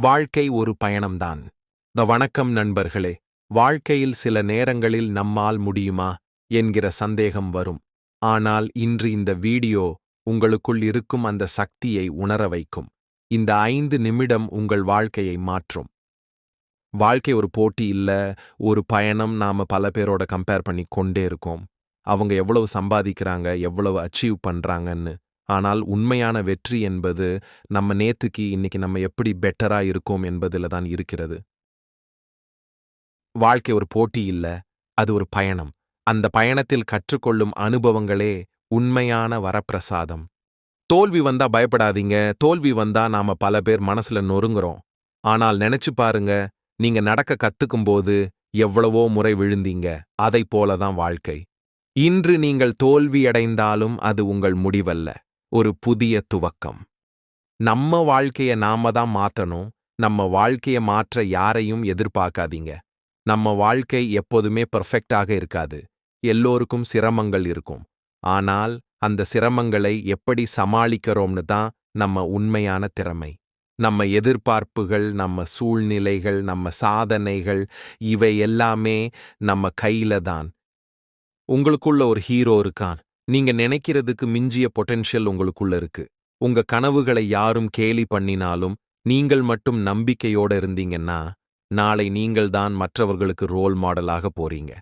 வாழ்க்கை ஒரு பயணம்தான். த வணக்கம் நண்பர்களே வாழ்க்கையில் சில நேரங்களில் நம்மால் முடியுமா? என்கிற சந்தேகம் வரும். ஆனால் இன்று இந்த வீடியோ உங்களுக்குள் இருக்கும் அந்த சக்தியை உணர வைக்கும். இந்த ஐந்து நிமிடம் உங்கள் வாழ்க்கையை மாற்றும். வாழ்க்கை ஒரு போட்டி இல்ல ஒரு பயணம் நாம பல பேரோட கம்பேர் பண்ணி கொண்டே இருக்கோம். அவங்க எவ்வளவு சம்பாதிக்கிறாங்க எவ்வளவு அச்சீவ் பண்றாங்கன்னு. ஆனால் உண்மையான வெற்றி என்பது நம்ம நேத்துக்கு இன்னைக்கு நம்ம எப்படி பெட்டரா இருக்கோம் என்பதில் தான் இருக்கிறது. வாழ்க்கை ஒரு போட்டி இல்ல அது ஒரு பயணம். அந்த பயணத்தில் கற்றுக்கொள்ளும் அனுபவங்களே உண்மையான வரப்பிரசாதம். தோல்வி வந்தா பயப்படாதீங்க தோல்வி வந்தா நாம பல பேர் மனசுல நொறுங்குறோம். ஆனால் நினைச்சு பாருங்க நீங்க நடக்க கத்துக்கும்போது எவ்வளவோ முறை விழுந்தீங்க அதை போலதான் வாழ்க்கை. இன்று நீங்கள் தோல்வியடைந்தாலும் அது உங்கள் முடிவல்ல. ஒரு புதிய துவக்கம். நம்ம வாழ்க்கைய நாம தான் மாத்தணும். நம்ம வாழ்க்கைய மாற்ற யாரையும் எதிர்பார்க்காதீங்க. நம்ம வாழ்க்கை எப்போதுமே பெர்ஃபெக்டாக இருக்காது. எல்லோருக்கும் சிரமங்கள் இருக்கும். ஆனால் அந்த சிரமங்களை எப்படி சமாளிக்கிறோம்னு தான் நம்ம உண்மையான திறமை. நம்ம எதிர்பார்ப்புகள் நம்ம சூழ்நிலைகள் நம்ம சாதனைகள் இவை எல்லாமே நம்ம கையில தான். உங்களுக்குள்ள ஒரு ஹீரோ இருக்கான். நீங்க நினைக்கிறதுக்கு மிஞ்சிய பொட்டென்ஷியல் உங்களுக்குள்ள இருக்கு. உங்க கனவுகளை யாரும் கேலி பண்ணினாலும் நீங்கள் மட்டும் நம்பிக்கையோட இருந்தீங்கன்னா நாளை நீங்கள்தான் மற்றவர்களுக்கு ரோல் மாடலாக போறீங்க.